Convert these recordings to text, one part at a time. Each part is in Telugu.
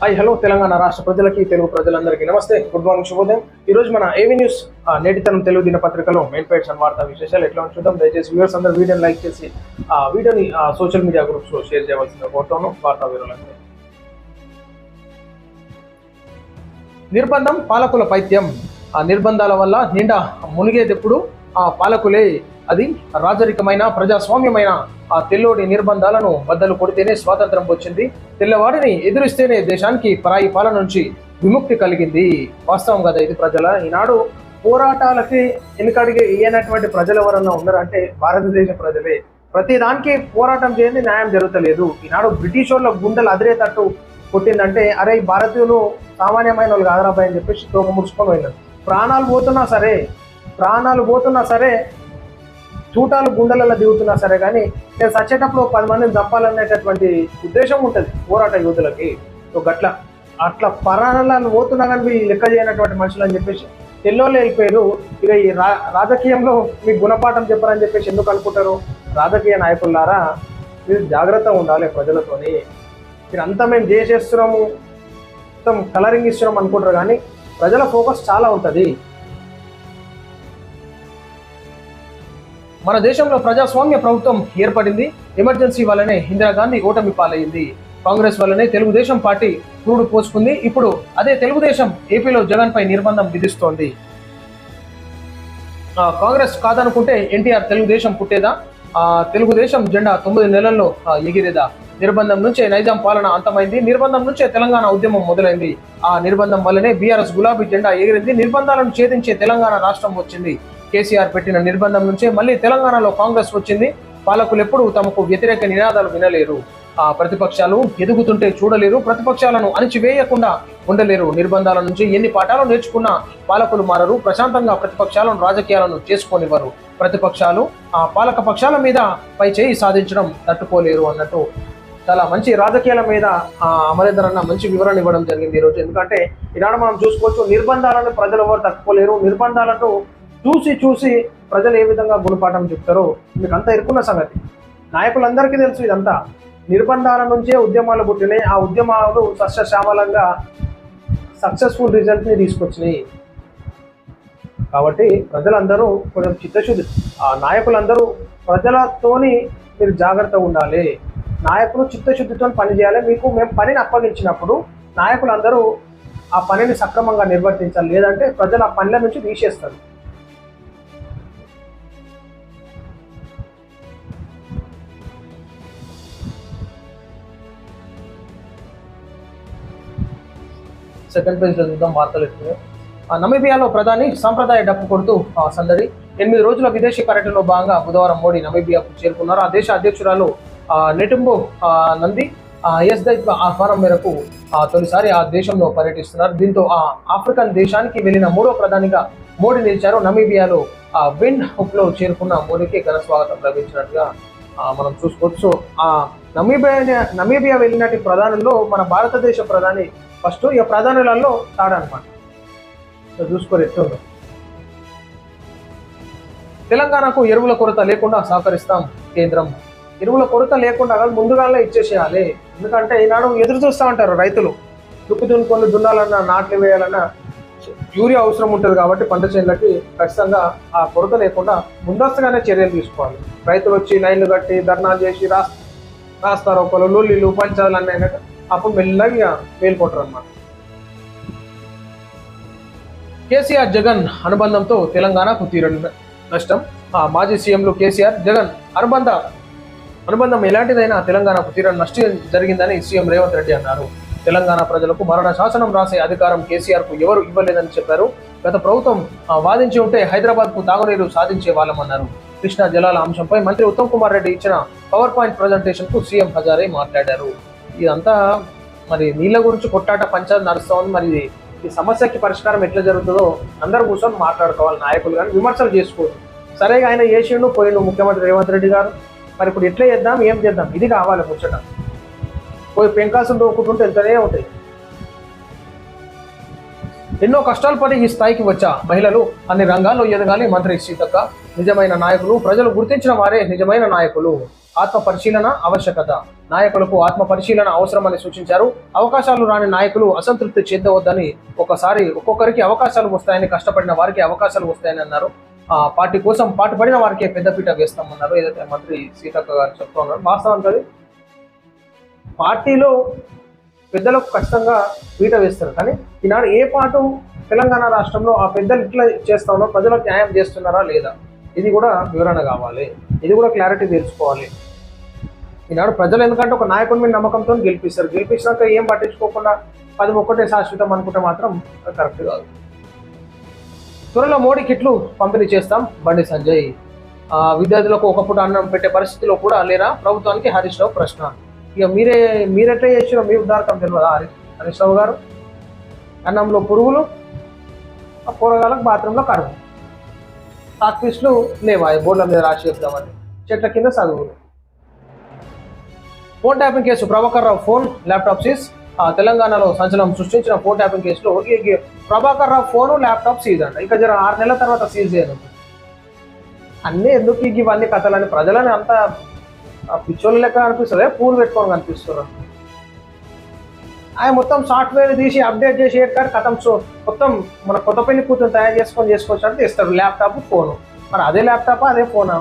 హాయ్ హలో తెలంగాణ రాష్ట్ర ప్రజలకి తెలుగు ప్రజలందరికీ నమస్తే. గుడ్ మార్నింగ్ శుభోదయం. ఈ రోజు మన ఏవి న్యూస్ నేటితనం తెలుగు దినపత్రికలో మెయిన్ పేజ్ వార్తా విశేషాలు ఎట్లా ఉంటుందో చూద్దాం. దయచేసి వ్యూవర్స్ అందరూ వీడియోని లైక్ చేసి ఆ వీడియోని సోషల్ మీడియా గ్రూప్స్లో షేర్ చేయవలసిన కోరుతాను వార్తా వీరులందరూ నిర్బంధం పాలకుల పైత్యం ఆ నిర్బంధాల వల్ల నిండా మునిగేదెప్పుడు ఆ పాలకులే అది రాజరికమైన ప్రజాస్వామ్యమైన ఆ తెల్లోడి నిర్బంధాలను బద్దలు కొడితేనే స్వాతంత్రం వచ్చింది. తెల్లవాడిని ఎదురిస్తేనే దేశానికి పరాయి పాలన నుంచి విముక్తి కలిగింది. వాస్తవం కదా ఇది ప్రజల. ఈనాడు పోరాటాలకి వెనుకడిగి ఇయ్యనటువంటి ప్రజలు ఎవరన్నా ఉన్నారంటే భారతదేశ ప్రజలే. ప్రతి దానికి పోరాటం చేయండి న్యాయం జరుగుతలేదు. ఈనాడు బ్రిటిష్ వాళ్ళ గుండెలు అదిరేటట్టు పుట్టిందంటే అరే భారతీయులు సామాన్యమైన వాళ్ళు కాదరాబాయ్ అని చెప్పేసి తోక ముడుచుకొని పోయినారు. ప్రాణాలు పోతున్నా సరే ప్రాణాలు పోతున్నా సరే చూటాలు గుండెలలో దిగుతున్నా సరే కానీ నేను చచ్చేటప్పుడు పది మందిని చంపాలనేటటువంటి ఉద్దేశం ఉంటుంది పోరాట యోధులకి. సో గట్ల అట్లా ప్రాణాలను పోతున్నా కానీ వీళ్ళు లెక్క చేయనటువంటి మనుషులు అని చెప్పేసి తెల్లోళ్ళు వెళ్ళిపోయారు. ఇక ఈ రా రాజకీయంలో మీకు గుణపాఠం చెప్పరని చెప్పేసి ఎందుకు అనుకుంటారు? రాజకీయ నాయకులారా మీరు జాగ్రత్తగా ఉండాలి ప్రజలతోని. మీరు అంతా మేము చేసేస్తున్నాము మొత్తం కలరింగ్ ఇస్తున్నాం అనుకుంటారు కానీ ప్రజల ఫోకస్ చాలా ఉంటుంది. మన దేశంలో ప్రజాస్వామ్య ప్రభుత్వం ఏర్పడింది. ఎమర్జెన్సీ వల్లనే ఇందిరాగాంధీ ఓటమి పాలైంది. కాంగ్రెస్ వల్లనే తెలుగుదేశం పార్టీ కూడు పోసుకుంది. ఇప్పుడు అదే తెలుగుదేశం ఏపీలో జగన్ పై నిర్బంధం విధిస్తోంది. ఆ, కాంగ్రెస్ కాదనుకుంటే ఎన్టీఆర్ తెలుగుదేశం పుట్టేదా? ఆ, తెలుగుదేశం జెండా తొమ్మిది నెలల్లో ఎగిరేదా? నిర్బంధం నుంచే నైజాం పాలన అంతమైంది. నిర్బంధం నుంచే తెలంగాణ ఉద్యమం మొదలైంది. ఆ నిర్బంధం వల్లనే బీఆర్ఎస్ గులాబీ జెండా ఎగిరింది. నిర్బంధాలను ఛేదించే తెలంగాణ రాష్ట్రం వచ్చింది. కేసీఆర్ పెట్టిన నిర్బంధం నుంచే మళ్ళీ తెలంగాణలో కాంగ్రెస్ వచ్చింది. పాలకులు ఎప్పుడూ తమకు వ్యతిరేక నినాదాలు వినలేరు. ఆ ప్రతిపక్షాలు ఎదుగుతుంటే చూడలేరు. ప్రతిపక్షాలను అణిచివేయకుండా ఉండలేరు. నిర్బంధాల నుంచి ఎన్ని పాఠాలు నేర్చుకున్నా పాలకులు మారరు. ప్రశాంతంగా ప్రతిపక్షాలను రాజకీయాలను చేసుకోనివ్వరు. ప్రతిపక్షాలు ఆ పాలక పక్షాల మీద పై చేయి సాధించడం తట్టుకోలేరు అన్నట్టు చాలా మంచి రాజకీయాల మీద ఆ, అమరేందర్ అన్న మంచి వివరణ ఇవ్వడం జరిగింది ఈ రోజు ఎందుకంటే ఈనాడు మనం చూసుకోవచ్చు నిర్బంధాలను ప్రజలు ఎవరు తట్టుకోలేరు. నిర్బంధాలతో చూసి చూసి ప్రజలు ఏ విధంగా గుణపాఠం చెప్తారో మీకు అంతా ఇరుకున్న సంగతి. నాయకులందరికీ తెలుసు ఇదంతా. నిర్బంధాల నుంచే ఉద్యమాలు పుట్టినాయి. ఆ ఉద్యమాలు సస్యశ్యామలంగా సక్సెస్ఫుల్ రిజల్ట్ని తీసుకొచ్చినాయి. కాబట్టి ప్రజలందరూ కొంచెం చిత్తశుద్ధి. ఆ నాయకులందరూ ప్రజలతోని మీరు జాగ్రత్తగా ఉండాలి. నాయకులు చిత్తశుద్ధితో పనిచేయాలి మీకు మేము పనిని అప్పగించినప్పుడు నాయకులందరూ ఆ పనిని సక్రమంగా నిర్వర్తించాలి. లేదంటే ప్రజలు ఆ పనుల నుంచి తీసేస్తారు. సెకండ్ పేజ్ చూద్దాం వార్తలు ఎక్కువ నమీబియాలో ప్రధాని సాంప్రదాయ డప్పు కొడుతూ ఆ, సందడి. ఎనిమిది రోజుల విదేశీ పర్యటనలో భాగంగా బుధవారం మోడీ నమీబియాకు చేరుకున్నారు. ఆ దేశ అధ్యక్షురాలు నెటుంబో నంది ఎస్ దైత్వ ఆహ్వానం మేరకు తొలిసారి ఆ దేశంలో పర్యటిస్తున్నారు. దీంతో ఆ ఆఫ్రికన్ దేశానికి వెళ్ళిన మూడో ప్రధానిగా మోడీ నిలిచారు. నమీబియాలో ఆ విండ్ హుక్లో చేరుకున్న మోడీకి ఘన స్వాగతం లభించినట్టుగా మనం చూసుకోవచ్చు. ఆ నమీబియా నమీబియా వెళ్ళినటి ప్రధానుల్లో మన భారతదేశ ప్రధాని ఫస్ట్ ఇక ప్రధానులలో తాడనమాట సో చూసుకోరు ఎట్లుందో తెలంగాణకు ఎరువుల కొరత లేకుండా సహకరిస్తాం కేంద్రం. ఎరువుల కొరత లేకుండా కాదు ముందుగానే ఇచ్చేసేయాలి. ఎందుకంటే ఈనాడు ఎదురు చూస్తూ ఉంటారు రైతులు. దుక్కు దున్నుకొని దున్నాలన్నా నాట్లు వేయాలన్నా యూరియా అవసరం ఉంటుంది కాబట్టి పంట చేనులకి ఖచ్చితంగా ఆ కొరత లేకుండా ముందస్తుగానే చర్యలు తీసుకోవాలి. రైతులు వచ్చి లైన్లు కట్టి ధర్నాలు చేసి రాస్తారు ఒకరు లొల్లిలు పంచాలు అయినట్టు అప్పుడు మెల్లగా మేల్కొంటారు అనమాట కేసీఆర్ జగన్ అనుబంధంతో తెలంగాణకు తీరని నష్టం. మాజీ సీఎంలు కేసీఆర్ జగన్ అనుబంధ అనుబంధం ఎలాంటిదైనా తెలంగాణకు తీరని నష్టం జరిగిందని సీఎం రేవంత్ రెడ్డి అన్నారు. తెలంగాణ ప్రజలకు మరణ శాసనం రాసే అధికారం కేసీఆర్కు ఎవరు ఇవ్వలేదని చెప్పారు. గత ప్రభుత్వం వాదించి ఉంటే హైదరాబాద్కు తాగునీరు సాధించే వాళ్ళమన్నారు కృష్ణా జలాల అంశంపై మంత్రి ఉత్తమ్ కుమార్ రెడ్డి ఇచ్చిన పవర్ పాయింట్ ప్రజెంటేషన్కు సీఎం హజారే మాట్లాడారు. ఇదంతా మరి నీళ్ళ గురించి కొట్టాట పంచాయతీ నడుస్తోంది. మరి ఈ సమస్యకి పరిష్కారం ఎట్లా జరుగుతుందో అందరు కూర్చొని మాట్లాడుకోవాలి నాయకులు కానీ విమర్శలు చేసుకోరు సరే ఆయన చేసిండు పోయిండు ముఖ్యమంత్రి రేవంత్ రెడ్డి గారు. మరి ఇప్పుడు ఎట్లా చేద్దాం ఏం చేద్దాం? ఇది కావాలి ముచ్చట. పోయి పెంకాసులు దోకుంటుంటే ఎంతనే ఉంటాయి. ఎన్నో కష్టాలు పడి ఈ స్థాయికి వచ్చా మహిళలు అన్ని రంగాల్లో ఎదగాలి మంత్రి సీతక్క. నిజమైన నాయకులు ప్రజలు గుర్తించిన వారే నిజమైన నాయకులు. ఆత్మ పరిశీలన ఆవశ్యకత. నాయకులకు ఆత్మ పరిశీలన అవసరమని సూచించారు. అవకాశాలు రాని నాయకులు అసంతృప్తి చెందవద్దని ఒకసారి ఒక్కొక్కరికి అవకాశాలు వస్తాయని కష్టపడిన వారికి అవకాశాలు వస్తాయని అన్నారు. ఆ పార్టీ కోసం పాటుపడిన వారికి పెద్దపీట వేస్తామన్నారు. ఏదైతే మంత్రి సీతక్క గారు చెప్తా ఉన్నారు. వాస్తవానికి అది. పార్టీలో పెద్దలకు ఖచ్చితంగా పీట వేస్తారు. కానీ ఈనాడు ఏ పాటు తెలంగాణ రాష్ట్రంలో ఆ పెద్దలు ఇట్లా చేస్తా ఉన్నారు? ప్రజలకు న్యాయం చేస్తున్నారా లేదా? ఇది కూడా వివరణ కావాలి. ఇది కూడా క్లారిటీ తెలుసుకోవాలి ఈనాడు ప్రజలు ఎందుకంటే ఒక నాయకుడి మీద నమ్మకంతో గెలిపిస్తారు. గెలిపించినాక ఏం పట్టించుకోకుండా పది ఒక్కటే శాశ్వతం అనుకుంటే మాత్రం కరెక్ట్ కాదు. త్వరలో మోడీ కిట్లు పంపిణీ చేస్తాం. బండి సంజయ్. విద్యార్థులకు ఒక పూట అన్నం పెట్టే పరిస్థితిలో కూడా లేరా? ప్రభుత్వానికి హరీష్ రావు ప్రశ్న. ఇక మీరే మీరెట్లా చేసిన మీ ఉద్దారకం తెలియదా హరీష్ హరీష్ రావు గారు? అన్నంలో పురుగులు ఆ కూరగాయలకు బాత్రూంలో కడుగు టాక్పీస్లు లేవా? బోర్డుల మీద రాసి చెప్తామని చెట్ల కింద చదువులు. Phone tapping case Prabhakar Rao phone laptop seize. తెలంగాణలో సంచలనం సృష్టించిన ఫోన్ ట్యాపింగ్ కేసులో Prabhakar Rao phone laptop seize అంట. ఇక జర ఆరు నెలల తర్వాత సీజ్ చేయను. అన్నీ ఎందుకు ఇవన్నీ కథలని? ప్రజలని అంత పిచ్చోళ్ళు పిచ్చోళ్ళ లెక్క అనిపిస్తుంది? పూలు పెట్టుకొని కనిపిస్తున్నారు ఆయన మొత్తం సాఫ్ట్వేర్ తీసి అప్డేట్ చేసి కాదు కథం సో మొత్తం మన కొత్త పెళ్ళి కూతురు తయారు చేసుకొని చేసుకోవచ్చు అంటే ఇస్తారు. Laptop phone. మరి అదే ల్యాప్టాప్ అదే ఫోనా?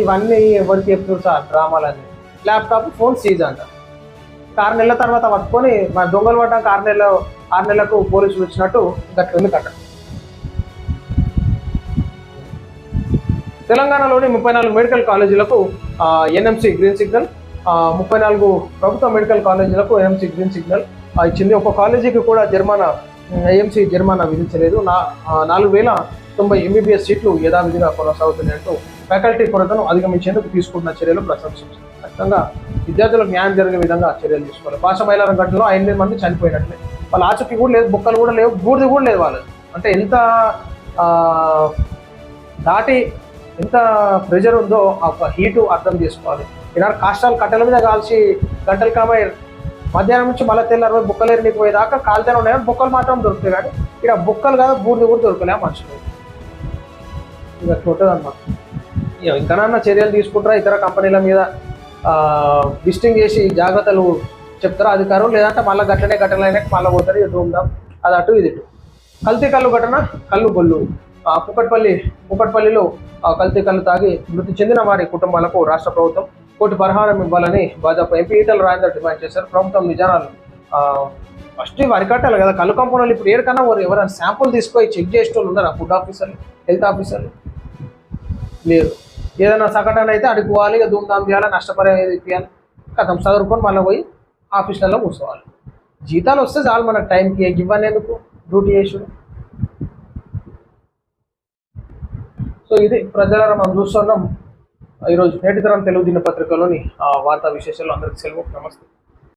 ఇవన్నీ ఎవరికి చెప్తారు సార్? డ్రామాలన్నీ. ల్యాప్టాప్ ఫోన్ సీజ్ అంట. ఆరు నెలల తర్వాత పట్టుకొని మన దొంగలు పడ్డానికి ఆరు నెలల ఆరు నెలలకు పోలీసులు వచ్చినట్టు గట్ల కట్ట తెలంగాణలోని ముప్పై నాలుగు మెడికల్ కాలేజీలకు ఎన్ఎంసి గ్రీన్ సిగ్నల్ ముప్పై నాలుగు ప్రభుత్వ మెడికల్ కాలేజీలకు ఎన్ఎంసి గ్రీన్ సిగ్నల్ ఇచ్చింది. ఒక కాలేజీకి కూడా జరిమానా ఏఎంసీ జరిమానా విధించలేదు. నా నాలుగు వేల తొంభై ఎంబీబీఎస్ సీట్లు యథావిధిగా కొనసాగుతున్నాయంటూ ఫ్యాకల్టీ కొరతను అధిగమించేందుకు తీసుకున్న చర్యలు ప్రశంసించారు. ఖచ్చితంగా విద్యార్థులకు న్యాయం జరిగే విధంగా చర్యలు తీసుకోవాలి. భాష మైలారం ఘటనలో ఎనిమిది మంది చనిపోయినట్లే. వాళ్ళ ఆచూకీ కూడా లేదు బుక్కలు కూడా లేవు బూడిది కూడా లేదు వాళ్ళు అంటే ఎంత దాటి ఎంత ప్రెజర్ ఉందో ఆ హీటు అర్థం చేసుకోవాలి. ఈనాడు కాష్టాలు కట్టెల మీద కాల్చి గంటలు కామై మధ్యాహ్నం నుంచి మళ్ళీ తెల్లారు పోయి బుక్కలు ఎరినికి పోయేదాకా కాలుతూనే ఉన్నాయి బుక్కలు మాత్రం దొరుకుతాయి కానీ ఇక్కడ బుక్కలు కాదు బూడిది కూడా దొరకలే మనుషులు. ఇక అట్లా ఉంటుంది ఇంకనన్నా చర్యలు తీసుకుంటారా ఇతర కంపెనీల మీద విజిటింగ్ చేసి జాగ్రత్తలు చెప్తారా అధికారం లేదంటే మళ్ళీ గట్లనే గట్టలైనా మళ్ళీ పోతారు ఇక ఉందాం అది అటు ఇది ఇటు. కల్తీ కళ్ళు ఘటన కళ్ళు బొల్లు. ఆ, కుకట్పల్లి కుకట్పల్లిలో కల్తీ కళ్ళు తాగి మృతి చెందిన వారి కుటుంబాలకు రాష్ట్ర ప్రభుత్వం కోటి పరిహారం ఇవ్వాలని భాజపా ఎంపీ ఈటల రాజేందర్ డిమాండ్ చేశారు. ప్రభుత్వం నిజానాలు ఫస్ట్ ఇవి అరికట్టాలి కదా. కళ్ళు కంపెనీలు ఇప్పుడు ఏడికన్నా వారు ఎవరైనా శాంపుల్ తీసుకొని చెక్ చేసేటోళ్ళు ఉన్నారా? ఫుడ్ ఆఫీసర్లు హెల్త్ ఆఫీసర్లు? లేరు. ఏదైనా సంఘటన అయితే అడిగి పోవాలి ఇక ధూమ్ధామ్ చేయాలి నష్టపరిహారం ఇప్పించాలి కథం చదువుకొని మళ్ళీ పోయి ఆఫీసులలో కూర్చోవాలి. జీతాలు వస్తే చాలు మనకు టైంకి ఇవ్వని ఎందుకు? డ్యూటీ చేసుడు. సో ఇది ప్రజలను మనం చూస్తున్నాం. ఈరోజు నేటి తరం తెలుగు దినపత్రికలోని ఆ వార్తా విశేషాలు అందరికీ సెలవు నమస్తే.